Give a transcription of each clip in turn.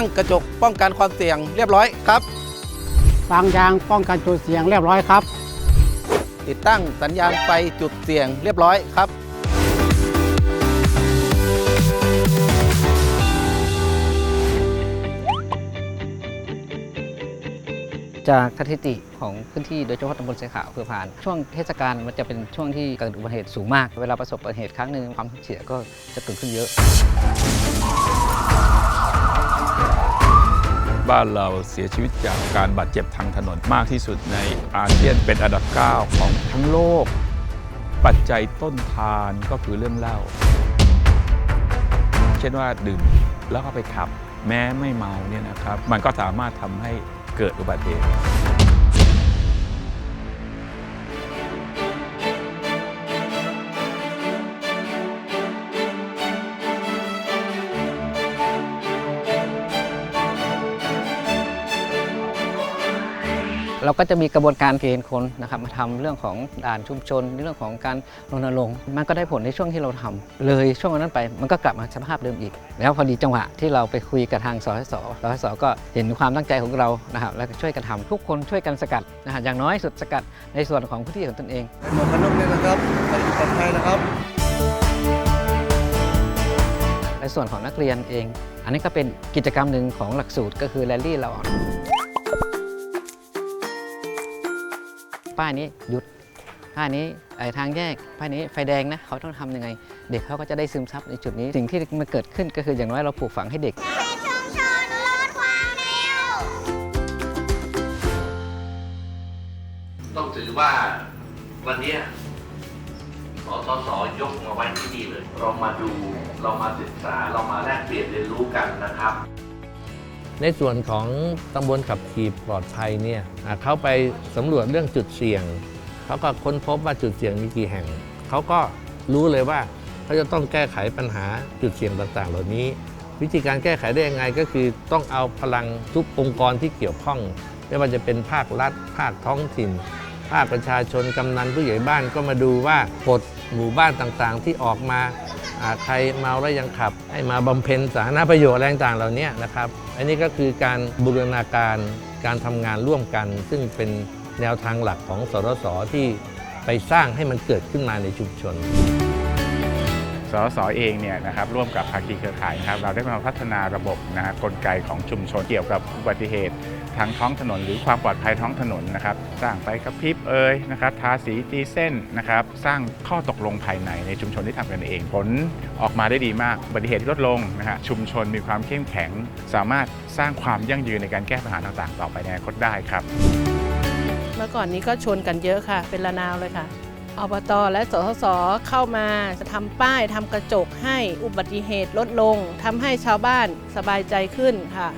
ตั้งกระจกป้องกันความเสี่ยงเรียบร้อยครับวางยางป้องกันจุดเสียงเรียบร้อยครับ ติดตั้งสัญญาณไฟจุดเสี่ยงเรียบร้อยครับจากสถิติของพื้นที่โดยเฉพาะตำบลเสขาวอำเพื่อพาน ช่วงเทศกาลมันจะเป็นช่วงที่เกิดอุบัติเหตุสูงมาก เวลาประสบอุบัติเหตุครั้งหนึ่งความสูญเสียก็จะเกิดขึ้นเยอะ บ้านเราเสียชีวิตจากการบาดเจ็บทางถนนมากที่สุดในอาเซียนเป็นอันดับ 9 ของทั้งโลก ปัจจัยต้นทานก็คือเรื่องเหล้าเช่นว่าดื่มแล้วก็ไปขับ แม้ไม่เมาเนี่ยนะครับ มันก็สามารถทำให้เกิดอุบัติเหตุ เราก็จะมีกระบวนการเกณฑ์คนนะครับมาทำเรื่องของด่านชุมชนในเรื่องของการรณรงค์มันก็ได้ผลในช่วงที่เราทำเลยช่วงนั้นไปมันก็กลับมาสภาพเดิมอีก แล้วพอดีจังหวะที่เราไปคุยกับทางสสสสสก็เห็นความตั้งใจของเรานะครับแล้วก็ช่วยกันทำทุกคนช่วยกันสกัดนะฮะอย่างน้อยสุดสกัดในส่วนของพื้นที่ของตนเองหมวกกันน็อกเนี่ยนะครับให้ปลอดภัยนะครับในส่วนของนักเรียนเอง อันนี้ก็เป็นกิจกรรมหนึ่งของหลักสูตรก็คือแรลลี่เรา ป้ายนี้หยุดป้ายนี้ไอ้ทางแยกป้ายนี้ไฟแดงนะเขาต้องทำยังไง เด็กเขาก็จะได้ซึมซับในจุดนี้ สิ่งที่มันเกิดขึ้นก็คืออย่างน้อยเราปลูกฝังให้เด็กต้องถือว่าวันนี้สสสยกมาไว้ที่นี่เลย เรามาดูเรามาศึกษาเรามาแลกเปลี่ยนเรียนรู้กันนะครับ ในส่วนของตำบลขับขี่ปลอดภัยเนี่ยเขาไปสำรวจเรื่องจุดเสี่ยง เขาก็ค้นพบว่าจุดเสี่ยงมีกี่แห่ง เขาก็รู้เลยว่าเขาจะต้องแก้ไขปัญหาจุดเสี่ยงต่างๆ เหล่านี้ วิธีการแก้ไขได้ยังไงก็คือต้องเอาพลังทุกองค์กรที่เกี่ยวข้อง ไม่ว่าจะเป็นภาครัฐ ภาคท้องถิ่น ภาคประชาชนกำนันผู้ใหญ่บ้านก็มาดูว่ากฎหมู่บ้านต่างๆ ที่ออกมา ใครเมาแล้วยังขับ ให้มาบำเพ็ญสาธารณประโยชน์แรงต่างเหล่านี้นะครับ อันนี้ก็คือการบูรณาการการทำงานร่วมกัน ซึ่งเป็นแนวทางหลักของสรสที่ไปสร้างให้มันเกิดขึ้นมาในชุมชน สสเองเนี่ยนะครับร่วมกับภาคีเครือข่ายนะครับเราได้มาพัฒนาระบบนะฮะกลไกของชุมชนเกี่ยวกับอุบัติเหตุทางท้องถนนหรือความปลอดภัยท้องถนนนะครับสร้างไฟกระพริบเอ่ยนะครับทาสีตีเส้นนะครับสร้างข้อตกลงภายในในชุมชนที่ทำกันเองผลออกมาได้ดีมากอุบัติเหตุที่ลดลงนะฮะชุมชนมีความเข้มแข็ง สามารถสร้างความยั่งยืนในการแก้ปัญหาต่างๆ ต่อไปในอนาคตได้ครับ เมื่อก่อนนี้ก็ชนกันเยอะค่ะ เป็นระนาวเลยค่ะ อบตและสสสเข้ามาจะทำป้ายทำกระจกให้อุบัติเหตุลดลงทำให้ชาวบ้านสบายใจขึ้นค่ะ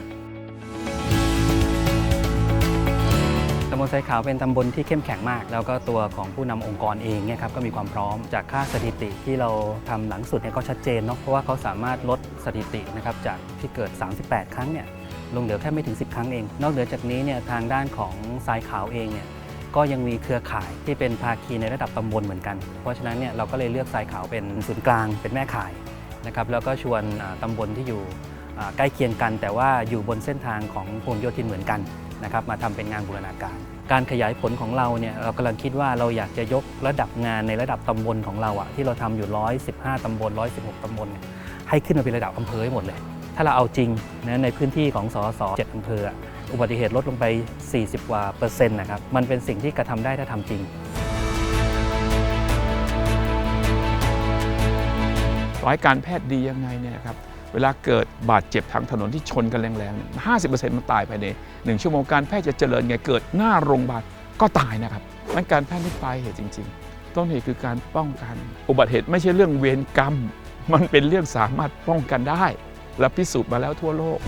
ตำบลไซขาวเป็นตำบลที่เข้มแข็งมาก แล้วก็ตัวของผู้นำองค์กรเองเนี่ยครับก็มีความพร้อมจากค่าสถิติที่เราทำหลังสุดเนี่ยก็ชัดเจนเนาะเพราะว่าเขาสามารถลดสถิตินะครับจากที่เกิด 38 ครั้งเนี่ยลงเหลือแค่ไม่ถึง 10 ครั้งเอง นอกเหนือจากนี้เนี่ยทางด้านของทรายขาวเองเนี่ย ก็ยังมีเครือข่ายที่เป็นภาคีในระดับตำบลเหมือนกัน เพราะฉะนั้นเนี่ยเราก็เลยเลือกทรายขาวเป็นศูนย์กลางเป็นแม่ข่ายนะครับแล้วก็ชวนตำบลที่อยู่ใกล้เคียงกัน แต่ว่าอยู่บนเส้นทางของพหลโยธินเหมือนกันนะครับมาทำเป็นงานบูรณาการ การขยายผลของเราเนี่ยเรากำลังคิดว่าเราอยากจะยกระดับงานในระดับตำบลของเราอะที่เราทำอยู่ 115ตำบล 116ตำบลให้ขึ้นมาเป็นระดับอำเภอให้หมดเลย ถ้าเราเอาจริงนะในพื้นที่ของสส7อำเภอ อุบัติเหตุลดลงไป 40 กว่าเปอร์เซ็นต์นะครับ มันเป็นสิ่งที่กระทำได้ถ้าทำจริงต่อให้การแพทย์ดียังไงเนี่ยครับ เวลาเกิดบาดเจ็บทางถนนที่ชนกันแรงๆเนี่ย50%มันตายภายในหนึ่งชั่วโมงการแพทย์จะเจริญไงเกิดหน้าโรงพยาบาลก็ตายนะครับมันการแพทย์ไม่ปลายเหตุจริง ๆ ต้นเหตุคือการป้องกัน อุบัติเหตุไม่ใช่เรื่องเวรกรรม มันเป็นเรื่องสามารถป้องกันได้ และพิสูจน์มาแล้วทั่วโลก